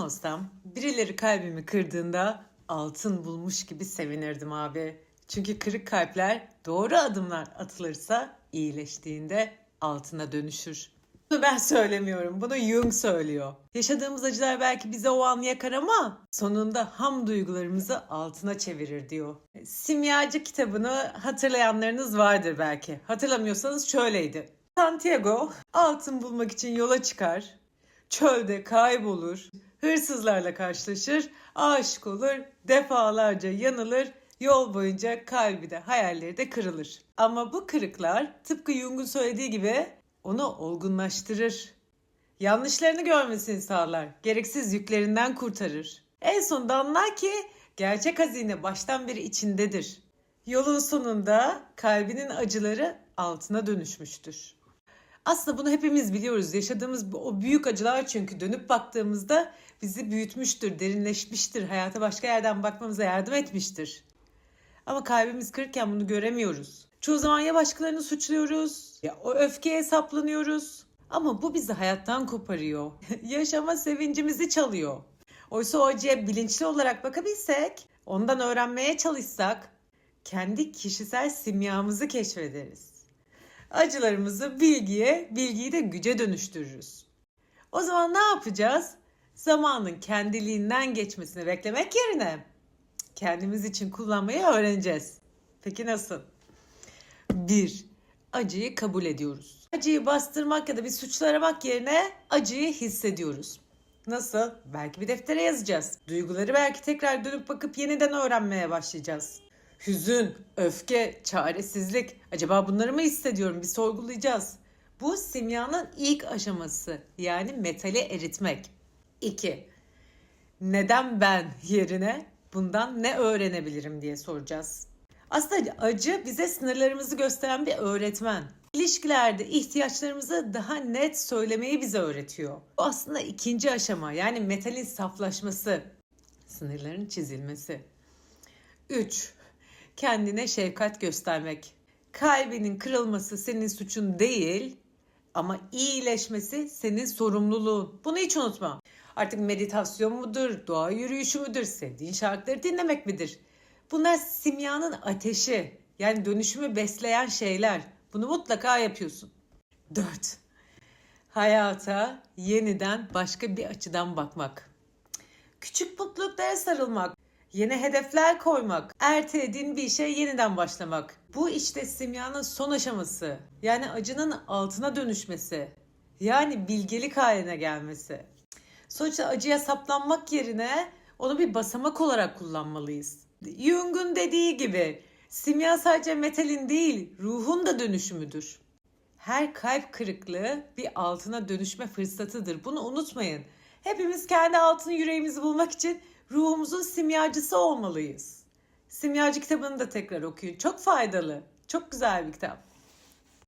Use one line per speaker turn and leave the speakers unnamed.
olsam birileri kalbimi kırdığında altın bulmuş gibi sevinirdim abi. Çünkü kırık kalpler doğru adımlar atılırsa iyileştiğinde altına dönüşür. Bunu ben söylemiyorum. Bunu Jung söylüyor. Yaşadığımız acılar belki bize o an yakar ama sonunda ham duygularımızı altına çevirir diyor. Simyacı kitabını hatırlayanlarınız vardır belki. Hatırlamıyorsanız şöyleydi. Santiago altın bulmak için yola çıkar. Çölde kaybolur. Hırsızlarla karşılaşır. Aşık olur. Defalarca yanılır. Yol boyunca kalbi de hayalleri de kırılır. Ama bu kırıklar tıpkı Jung'un söylediği gibi onu olgunlaştırır. Yanlışlarını görmesini sağlar. Gereksiz yüklerinden kurtarır. En sonunda anlar ki gerçek hazine baştan beri içindedir. Yolun sonunda kalbinin acıları altına dönüşmüştür. Aslında bunu hepimiz biliyoruz. Yaşadığımız o büyük acılar çünkü dönüp baktığımızda bizi büyütmüştür, derinleşmiştir, hayata başka yerden bakmamıza yardım etmiştir. Ama kalbimiz kırıkken bunu göremiyoruz. Çoğu zaman ya başkalarını suçluyoruz, ya o öfkeye saplanıyoruz. Ama bu bizi hayattan koparıyor. Yaşama sevincimizi çalıyor. Oysa o acıya bilinçli olarak bakabilsek, ondan öğrenmeye çalışsak, kendi kişisel simyamızı keşfederiz. Acılarımızı bilgiye, bilgiyi de güce dönüştürürüz. O zaman ne yapacağız? Zamanın kendiliğinden geçmesini beklemek yerine kendimiz için kullanmayı öğreneceğiz. Peki nasıl? 1. Acıyı kabul ediyoruz. Acıyı bastırmak ya da bir suçlu aramak yerine acıyı hissediyoruz. Nasıl? Belki bir deftere yazacağız. Duyguları belki tekrar dönüp bakıp yeniden öğrenmeye başlayacağız. Hüzün, öfke, çaresizlik. Acaba bunları mı hissediyorum? Bir sorgulayacağız. Bu simyanın ilk aşaması. Yani metali eritmek. 2 neden ben yerine bundan ne öğrenebilirim diye soracağız. Aslında acı bize sınırlarımızı gösteren bir öğretmen. İlişkilerde ihtiyaçlarımızı daha net söylemeyi bize öğretiyor. Bu aslında ikinci aşama yani metalin saflaşması, sınırların çizilmesi. 3. Kendine şefkat göstermek. Kalbinin kırılması senin suçun değil ama iyileşmesi senin sorumluluğun. Bunu hiç unutma. Artık meditasyon mudur, doğa yürüyüşü müdür, sevdiğin şarkıları dinlemek midir? Bunlar simyanın ateşi. Yani dönüşümü besleyen şeyler. Bunu mutlaka yapıyorsun. 4. Hayata yeniden başka bir açıdan bakmak. Küçük mutluluklara sarılmak, yeni hedefler koymak, ertelediğin bir işe yeniden başlamak. Bu işte simyanın son aşaması. Yani acının altına dönüşmesi. Yani bilgelik haline gelmesi. Sonuçta acıya saplanmak yerine onu bir basamak olarak kullanmalıyız. Jung'un dediği gibi simya sadece metalin değil ruhun da dönüşümüdür. Her kalp kırıklığı bir altına dönüşme fırsatıdır. Bunu unutmayın. Hepimiz kendi altın yüreğimizi bulmak için ruhumuzun simyacısı olmalıyız. Simyacı kitabını da tekrar okuyun. Çok faydalı. Çok güzel bir kitap.